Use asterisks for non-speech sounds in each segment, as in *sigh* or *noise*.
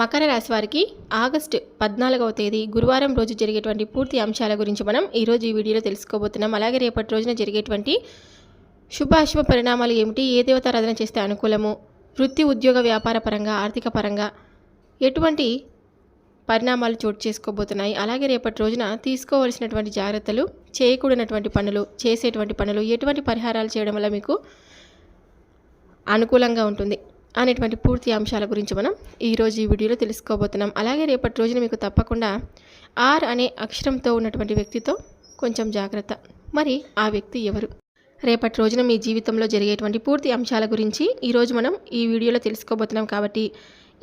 మకర రాశి వారికి ఆగస్టు పద్నాలుగవ తేదీ గురువారం రోజు జరిగేటువంటి పూర్తి అంశాల గురించి మనం ఈరోజు ఈ వీడియోలో తెలుసుకోబోతున్నాం. అలాగే రేపటి రోజున జరిగేటువంటి శుభ అశుభ పరిణామాలు ఏమిటి? ఏ దేవతారాధన చేస్తే అనుకూలము? వృత్తి ఉద్యోగ వ్యాపార పరంగా ఆర్థిక పరంగా ఎటువంటి పరిణామాలు చోటు చేసుకోబోతున్నాయి? అలాగే రేపటి రోజున తీసుకోవలసినటువంటి జాగ్రత్తలు చేయకూడనటువంటి పనులు చేసేటువంటి పనులు ఎటువంటి పరిహారాలు చేయడం వల్ల మీకు అనుకూలంగా ఉంటుంది? అనేటువంటి పూర్తి అంశాల గురించి మనం ఈరోజు ఈ వీడియోలో తెలుసుకోబోతున్నాం. అలాగే రేపటి రోజున మీకు తప్పకుండా ఆర్ అనే అక్షరంతో ఉన్నటువంటి వ్యక్తితో కొంచెం జాగ్రత్త. మరి ఆ వ్యక్తి ఎవరు? రేపటి రోజున మీ జీవితంలో జరిగేటువంటి పూర్తి అంశాల గురించి ఈరోజు మనం ఈ వీడియోలో తెలుసుకోబోతున్నాం కాబట్టి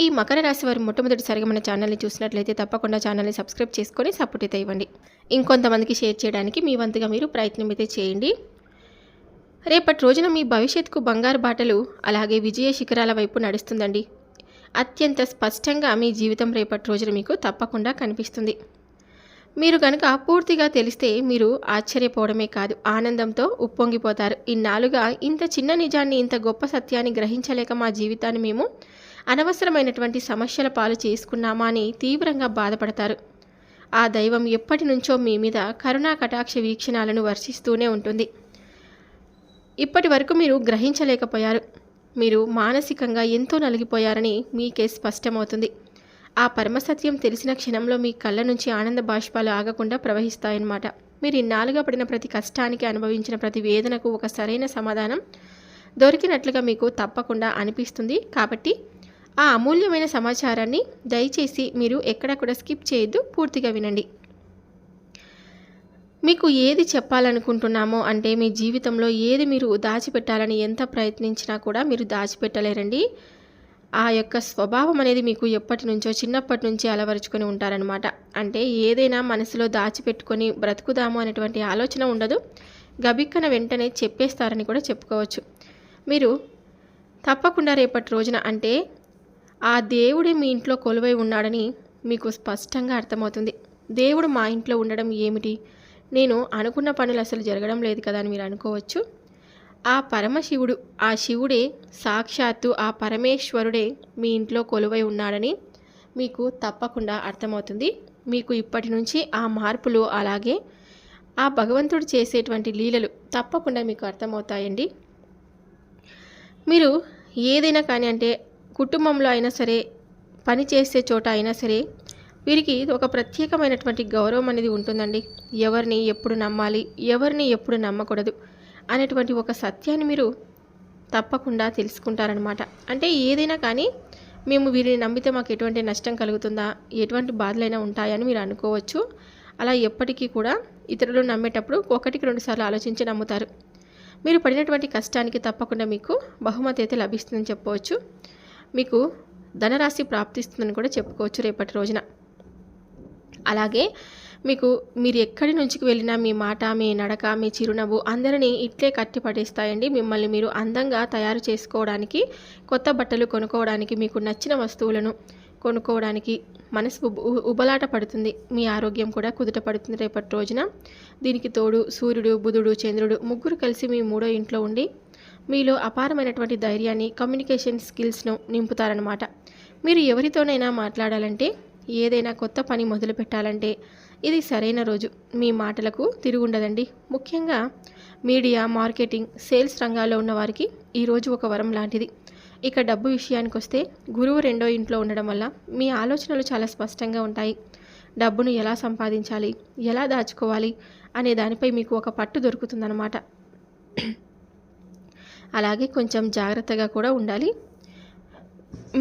ఈ మకర రాశి వారు మొట్టమొదటిసారిగా మన ఛానల్ని చూసినట్లయితే తప్పకుండా ఛానల్ని సబ్స్క్రైబ్ చేసుకొని సపోర్ట్ అయితే ఇవ్వండి. ఇంకొంతమందికి షేర్ చేయడానికి మీ వంతుగా మీరు ప్రయత్నం అయితే చేయండి. రేపటి రోజున మీ భవిష్యత్తుకు బంగారు బాటలు అలాగే విజయ శిఖరాల వైపు నడుస్తుందండి. అత్యంత స్పష్టంగా మీ జీవితం రేపటి రోజున మీకు తప్పకుండా కనిపిస్తుంది. మీరు కనుక పూర్తిగా తెలిస్తే మీరు ఆశ్చర్యపోవడమే కాదు ఆనందంతో ఉప్పొంగిపోతారు. ఇన్నాళ్ళుగా ఇంత చిన్న నిజాన్ని ఇంత గొప్ప సత్యాన్ని గ్రహించలేక మా జీవితాన్ని మేము అనవసరమైనటువంటి సమస్యల పాలు చేసుకున్నామా అని తీవ్రంగా బాధపడతారు. ఆ దైవం ఎప్పటి నుంచో మీ మీద కరుణా కటాక్ష వీక్షణాలను వర్షిస్తూనే ఉంటుంది. ఇప్పటి వరకు మీరు గ్రహించలేకపోయారు. మీరు మానసికంగా ఎంతో నలిగిపోయారని మీకే స్పష్టమవుతుంది. ఆ పరమసత్యం తెలిసిన క్షణంలో మీ కళ్ళ నుంచి ఆనంద బాష్పాలు ఆగకుండా ప్రవహిస్తాయన్నమాట. మీరు ఇన్నాళ్ళుగా పడిన ప్రతి కష్టానికి అనుభవించిన ప్రతి వేదనకు ఒక సరైన సమాధానం దొరికినట్లుగా మీకు తప్పకుండా అనిపిస్తుంది. కాబట్టి ఆ అమూల్యమైన సమాచారాన్ని దయచేసి మీరు ఎక్కడ కూడా స్కిప్ చేయొద్దు. పూర్తిగా వినండి. మీకు ఏది చెప్పాలనుకుంటున్నామో అంటే మీ జీవితంలో ఏది మీరు దాచిపెట్టాలని ఎంత ప్రయత్నించినా కూడా మీరు దాచిపెట్టలేరండి. ఆ యొక్క స్వభావం అనేది మీకు ఎప్పటి నుంచో చిన్నప్పటి నుంచి అలవరుచుకొని ఉంటారనమాట అంటే ఏదైనా మనసులో దాచిపెట్టుకొని బ్రతుకుదాము అనేటువంటి ఆలోచన ఉండదు. గబిక్కన వెంటనే చెప్పేస్తారని కూడా చెప్పుకోవచ్చు. మీరు తప్పకుండా రేపటి రోజున అంటే ఆ దేవుడే మీ ఇంట్లో కొలువై ఉన్నాడని మీకు స్పష్టంగా అర్థమవుతుంది. దేవుడు మా ఇంట్లో ఉండడం ఏమిటి? నేను అనుకున్న పనులు అసలు జరగడం లేదు కదా అని మీరు అనుకోవచ్చు. ఆ పరమశివుడు ఆ శివుడే సాక్షాత్తు ఆ పరమేశ్వరుడే మీ ఇంట్లో కొలువై ఉన్నాడని మీకు తప్పకుండా అర్థమవుతుంది. మీకు ఇప్పటి నుంచి ఆ మార్పులు అలాగే ఆ భగవంతుడు చేసేటువంటి లీలలు తప్పకుండా మీకు అర్థమవుతాయండి. మీరు ఏదైనా కానీ అంటే కుటుంబంలో అయినా సరే పని చేసే చోట అయినా సరే వీరికి ఒక ప్రత్యేకమైనటువంటి గౌరవం అనేది ఉంటుందండి. ఎవరిని ఎప్పుడు నమ్మాలి ఎవరిని ఎప్పుడు నమ్మకూడదు అనేటువంటి ఒక సత్యాన్ని మీరు తప్పకుండా తెలుసుకుంటారనమాట అంటే ఏదైనా కానీ మేము వీరిని నమ్మితే మాకు ఎటువంటి నష్టం కలుగుతుందా ఎటువంటి బాధలైనా ఉంటాయని మీరు అనుకోవచ్చు. అలా ఎప్పటికీ కూడా ఇతరులు నమ్మేటప్పుడు ఒకటికి రెండు సార్లు ఆలోచించి నమ్ముతారు. మీరు పడినటువంటి కష్టానికి తప్పకుండా మీకు బహుమతి అయితే లభిస్తుందని చెప్పవచ్చు. మీకు ధనరాశి ప్రాప్తిస్తుందని కూడా చెప్పుకోవచ్చు రేపటి రోజున. అలాగే మీకు మీరు ఎక్కడి నుంచి వెళ్ళినా మీ మాట మీ నడక మీ చిరునవ్వు అందరినీ ఇట్లే కట్టి పడేస్తాయండి. మిమ్మల్ని మీరు అందంగా తయారు చేసుకోవడానికి కొత్త బట్టలు కొనుక్కోవడానికి మీకు నచ్చిన వస్తువులను కొనుక్కోవడానికి మనసు ఉబలాట పడుతుంది. మీ ఆరోగ్యం కూడా కుదుట పడుతుంది రేపటి రోజున. దీనికి తోడు సూర్యుడు బుధుడు చంద్రుడు ముగ్గురు కలిసి మీ మూడో ఇంట్లో ఉండి మీలో అపారమైనటువంటి ధైర్యాన్ని కమ్యూనికేషన్ స్కిల్స్ను నింపుతారనమాట మీరు ఎవరితోనైనా మాట్లాడాలంటే ఏదైనా కొత్త పని మొదలు పెట్టాలంటే ఇది సరైన రోజు. మీ మాటలకు తిరుగుండదండి. ముఖ్యంగా మీడియా మార్కెటింగ్ సేల్స్ రంగాల్లో ఉన్న వారికి ఈరోజు ఒక వరం లాంటిది. ఇక డబ్బు విషయానికి వస్తే గురువు రెండో ఇంట్లో ఉండడం వల్ల మీ ఆలోచనలు చాలా స్పష్టంగా ఉంటాయి. డబ్బును ఎలా సంపాదించాలి? ఎలా దాచుకోవాలి? అనే దానిపై మీకు ఒక పట్టు దొరుకుతుందన్నమాట. *clears throat* అలాగే కొంచెం జాగ్రత్తగా కూడా ఉండాలి.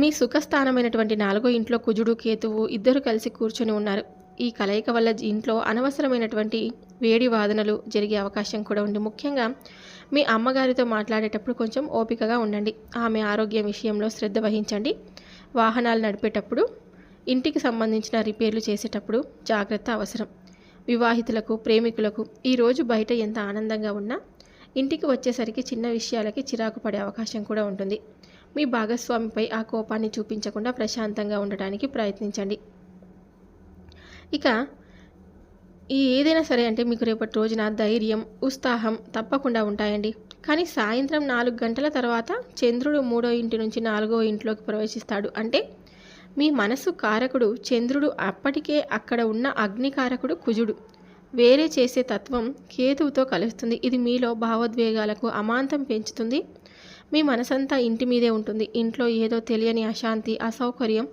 మీ సుఖస్థానమైనటువంటి నాలుగో ఇంట్లో కుజుడు కేతువు ఇద్దరు కలిసి కూర్చొని ఉన్నారు. ఈ కలయిక వల్ల ఇంట్లో అనవసరమైనటువంటి వేడి వాదనలు జరిగే అవకాశం కూడా ఉంది. ముఖ్యంగా మీ అమ్మగారితో మాట్లాడేటప్పుడు కొంచెం ఓపికగా ఉండండి. ఆమె ఆరోగ్యం విషయంలో శ్రద్ధ వహించండి. వాహనాలు నడిపేటప్పుడు ఇంటికి సంబంధించిన రిపేర్లు చేసేటప్పుడు జాగ్రత్త అవసరం. వివాహితులకు ప్రేమికులకు ఈరోజు బయట ఎంత ఆనందంగా ఉన్నా ఇంటికి వచ్చేసరికి చిన్న విషయాలకి చిరాకు పడే అవకాశం కూడా ఉంటుంది. మీ భాగస్వామిపై ఆ కోపాన్ని చూపించకుండా ప్రశాంతంగా ఉండటానికి ప్రయత్నించండి. ఇక ఈ ఏదైనా సరే అంటే మీకు రేపటి రోజున ధైర్యం ఉత్సాహం తప్పకుండా ఉంటాయండి. కానీ సాయంత్రం నాలుగు గంటల తర్వాత చంద్రుడు మూడో ఇంటి నుంచి నాలుగో ఇంట్లోకి ప్రవేశిస్తాడు. అంటే మీ మనసు కారకుడు చంద్రుడు అప్పటికే అక్కడ ఉన్న అగ్నికారకుడు కుజుడు. వేరే చేసే తత్వం కేతువుతో కలుస్తుంది. ఇది మీలో భావోద్వేగాలకు అమాంతం పెంచుతుంది. మీ మనసంతా ఇంటి మీదే ఉంటుంది. ఇంట్లో ఏదో తెలియని అశాంతి అసౌకర్యం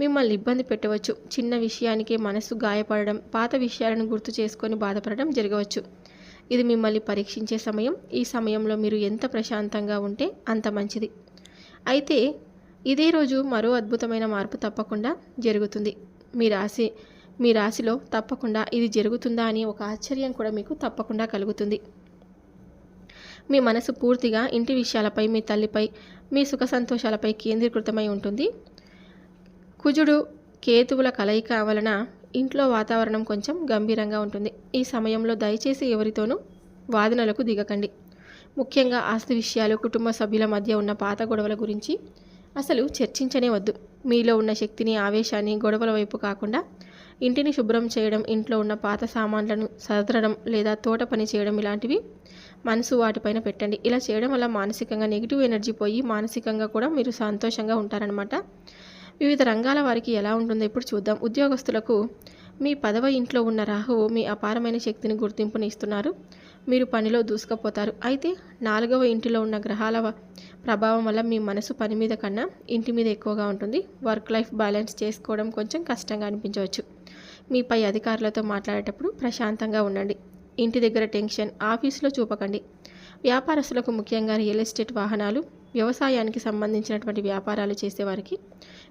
మిమ్మల్ని ఇబ్బంది పెట్టవచ్చు. చిన్న విషయానికే మనసు గాయపడడం పాత విషయాలను గుర్తు చేసుకొని బాధపడడం జరగవచ్చు. ఇది మిమ్మల్ని పరీక్షించే సమయం. ఈ సమయంలో మీరు ఎంత ప్రశాంతంగా ఉంటే అంత మంచిది. అయితే ఇదే రోజు మరో అద్భుతమైన మార్పు తప్పకుండా జరుగుతుంది. మీ రాశి మీ రాశిలో తప్పకుండా ఇది జరుగుతుందా అని ఒక ఆశ్చర్యం కూడా మీకు తప్పకుండా కలుగుతుంది. మీ మనసు పూర్తిగా ఇంటి విషయాలపై మీ తల్లిపై మీ సుఖ సంతోషాలపై కేంద్రీకృతమై ఉంటుంది. కుజుడు కేతువుల కలయిక వలన ఇంట్లో వాతావరణం కొంచెం గంభీరంగా ఉంటుంది. ఈ సమయంలో దయచేసి ఎవరితోనూ వాదనలకు దిగకండి. ముఖ్యంగా ఆస్తి విషయాలు కుటుంబ సభ్యుల మధ్య ఉన్న పాత గొడవల గురించి అసలు చర్చించనే వద్దు. మీలో ఉన్న శక్తిని ఆవేశాన్ని గొడవల వైపు కాకుండా ఇంటిని శుభ్రం చేయడం ఇంట్లో ఉన్న పాత సామాన్లను సదరడం లేదా తోట పని చేయడం ఇలాంటివి మనసు వాటిపైన పెట్టండి. ఇలా చేయడం వల్ల మానసికంగా నెగిటివ్ ఎనర్జీ పోయి మానసికంగా కూడా మీరు సంతోషంగా ఉంటారనమాట వివిధ రంగాల వారికి ఎలా ఉంటుందో ఇప్పుడు చూద్దాం. ఉద్యోగస్తులకు మీ పదవ ఇంట్లో ఉన్న రాహువు మీ అపారమైన శక్తిని గుర్తింపుని ఇస్తున్నారు. మీరు పనిలో దూసుకుపోతారు. అయితే నాలుగవ ఇంటిలో ఉన్న గ్రహాల ప్రభావం వల్ల మీ మనసు పని మీద కన్నా ఇంటి మీద ఎక్కువగా ఉంటుంది. వర్క్ లైఫ్ బ్యాలెన్స్ చేసుకోవడం కొంచెం కష్టంగా అనిపించవచ్చు. మీపై అధికారులతో మాట్లాడేటప్పుడు ప్రశాంతంగా ఉండండి. ఇంటి దగ్గర టెన్షన్ ఆఫీసులో చూపకండి. వ్యాపారస్తులకు ముఖ్యంగా రియల్ ఎస్టేట్ వాహనాలు వ్యవసాయానికి సంబంధించినటువంటి వ్యాపారాలు చేసేవారికి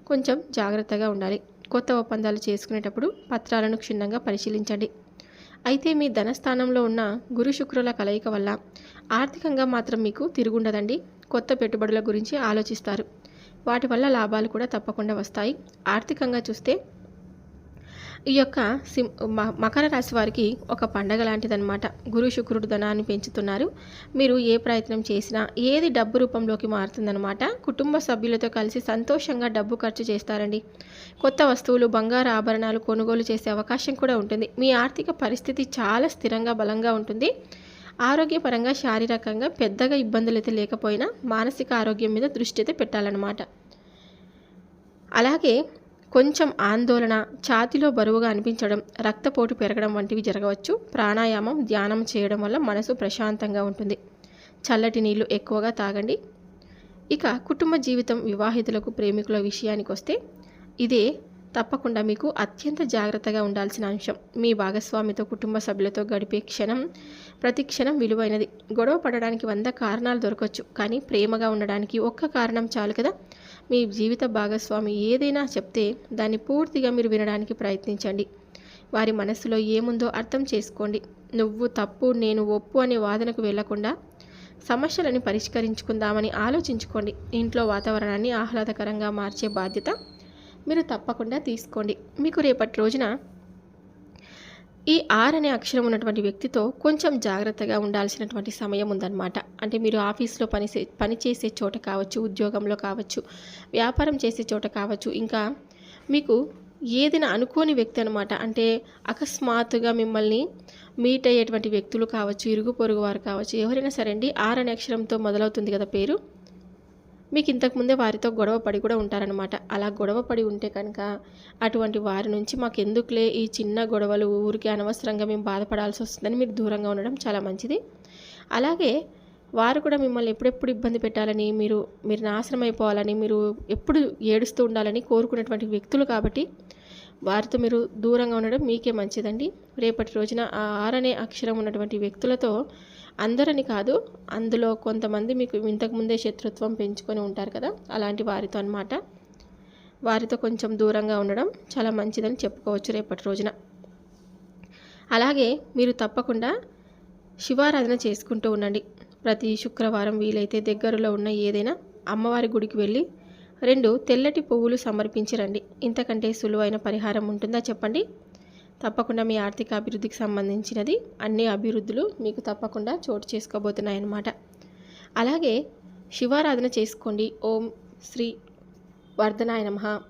కొంచెం జాగ్రత్తగా ఉండాలి. కొత్త ఒప్పందాలు చేసుకునేటప్పుడు పత్రాలను క్షుణ్ణంగా పరిశీలించండి. అయితే మీ ధనస్థానంలో ఉన్న గురు శుక్రుల కలయిక వల్ల ఆర్థికంగా మాత్రం మీకు తిరుగుండదండి. కొత్త పెట్టుబడుల గురించి ఆలోచిస్తారు. వాటి వల్ల లాభాలు కూడా తప్పకుండా వస్తాయి. ఆర్థికంగా చూస్తే ఈ యొక్క సిం మ- మకర రాశి వారికి ఒక పండగ లాంటిదన్నమాట. గురు శుక్రుడు ధనాన్ని పెంచుతున్నారు. మీరు ఏ ప్రయత్నం చేసినా ఏది డబ్బు రూపంలోకి మారుతుందన్నమాట. కుటుంబ సభ్యులతో కలిసి సంతోషంగా డబ్బు ఖర్చు చేస్తారండి. కొత్త వస్తువులు బంగారు ఆభరణాలు కొనుగోలు చేసే అవకాశం కూడా ఉంటుంది. మీ ఆర్థిక పరిస్థితి చాలా స్థిరంగా బలంగా ఉంటుంది. ఆరోగ్యపరంగా శారీరకంగా పెద్దగా ఇబ్బందులు అయితే లేకపోయినా మానసిక ఆరోగ్యం మీద దృష్టి అయితే పెట్టాలన్నమాట. అలాగే కొంచెం ఆందోళన ఛాతిలో బరువుగా అనిపించడం రక్తపోటు పెరగడం వంటివి జరగవచ్చు. ప్రాణాయామం ధ్యానం చేయడం వల్ల మనసు ప్రశాంతంగా ఉంటుంది. చల్లటి నీళ్ళు ఎక్కువగా తాగండి. ఇక కుటుంబ జీవితం వివాహితులకు ప్రేమికుల విషయానికి వస్తే ఇదే తప్పకుండా మీకు అత్యంత జాగ్రత్తగా ఉండాల్సిన అంశం. మీ భాగస్వామితో కుటుంబ సభ్యులతో గడిపే క్షణం ప్రతి క్షణం విలువైనది. గొడవ పడడానికి వంద కారణాలు దొరకవచ్చు కానీ ప్రేమగా ఉండడానికి ఒక్క కారణం చాలు కదా? మీ జీవిత భాగస్వామి ఏదైనా చెప్తే దాన్ని పూర్తిగా మీరు వినడానికి ప్రయత్నించండి. వారి మనసులో ఏముందో అర్థం చేసుకోండి. నువ్వు తప్పు నేను ఒప్పు అనే వాదనకు వెళ్ళకుండా సమస్యలను పరిష్కరించుకుందామని ఆలోచించుకోండి. ఇంట్లో వాతావరణాన్ని ఆహ్లాదకరంగా మార్చే బాధ్యత మీరు తప్పకుండా తీసుకోండి. మీకు రేపటి రోజున ఈ ఆర్ అనే అక్షరం ఉన్నటువంటి వ్యక్తితో కొంచెం జాగ్రత్తగా ఉండాల్సినటువంటి సమయం ఉందన్నమాట. అంటే మీరు ఆఫీస్లో పని పని చేసే చోట కావచ్చు ఉద్యోగంలో కావచ్చు వ్యాపారం చేసే చోట కావచ్చు ఇంకా మీకు ఏదైనా అనుకోని వ్యక్తి అనమాట అంటే అకస్మాత్తుగా మిమ్మల్ని మీట్ అయ్యేటువంటి వ్యక్తులు కావచ్చు ఇరుగు పొరుగు వారు కావచ్చు ఎవరైనా సరే అండి ఆర్ అనే అక్షరంతో మొదలవుతుంది కదా పేరు. మీకు ఇంతకుముందే వారితో గొడవ పడి కూడా ఉంటారనమాట అలా గొడవ పడి ఉంటే కనుక అటువంటి వారి నుంచి మాకు ఎందుకులే ఈ చిన్న గొడవలు ఊరికి అనవసరంగా మేము బాధపడాల్సి వస్తుందని మీరు దూరంగా ఉండడం చాలా మంచిది. అలాగే వారు కూడా మిమ్మల్ని ఎప్పుడెప్పుడు ఇబ్బంది పెట్టాలని మీరు మీరు నాశనం అయిపోవాలని మీరు ఎప్పుడు ఏడుస్తూ ఉండాలని కోరుకునేటువంటి వ్యక్తులు కాబట్టి వారితో మీరు దూరంగా ఉండడం మీకే మంచిదండి. రేపటి రోజున ఆ ఆరనే అక్షరం ఉన్నటువంటి వ్యక్తులతో అందరని కాదు అందులో కొంతమంది మీకు ఇంతకుముందే శత్రుత్వం పెంచుకొని ఉంటారు కదా అలాంటి వారితో అన్నమాట. వారితో కొంచెం దూరంగా ఉండడం చాలా మంచిదని చెప్పుకోవచ్చు రేపటి రోజున. అలాగే మీరు తప్పకుండా శివారాధన చేసుకుంటూ ఉండండి. ప్రతి శుక్రవారం వీలైతే దగ్గరలో ఉన్న ఏదైనా అమ్మవారి గుడికి వెళ్ళి రెండు తెల్లటి పువ్వులు సమర్పించి రండి. ఇంతకంటే సులువైన పరిహారం ఉంటుందా చెప్పండి? తప్పకుండా మీ ఆర్థిక అభివృద్ధికి సంబంధించినది అన్ని అభివృద్ధులు మీకు తప్పకుండా చోటు చేసుకోబోతున్నాయన్నమాట. అలాగే శివారాధన చేసుకోండి. ఓం శ్రీ వర్ధనాయ నమ.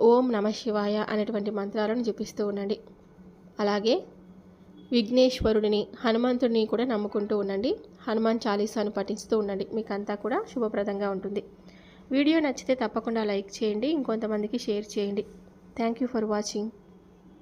ఓం నమ శివాయ అనేటువంటి మంత్రాలను జపిస్తూ ఉండండి. అలాగే విఘ్నేశ్వరుడిని హనుమంతుడిని కూడా నమ్ముకుంటూ ఉండండి. హనుమాన్ చాలీసాను పఠిస్తూ ఉండండి. మీకంతా కూడా శుభప్రదంగా ఉంటుంది. వీడియో నచ్చితే తప్పకుండా లైక్ చేయండి ఇంకొంతమందికి షేర్ చేయండి. Thank you for watching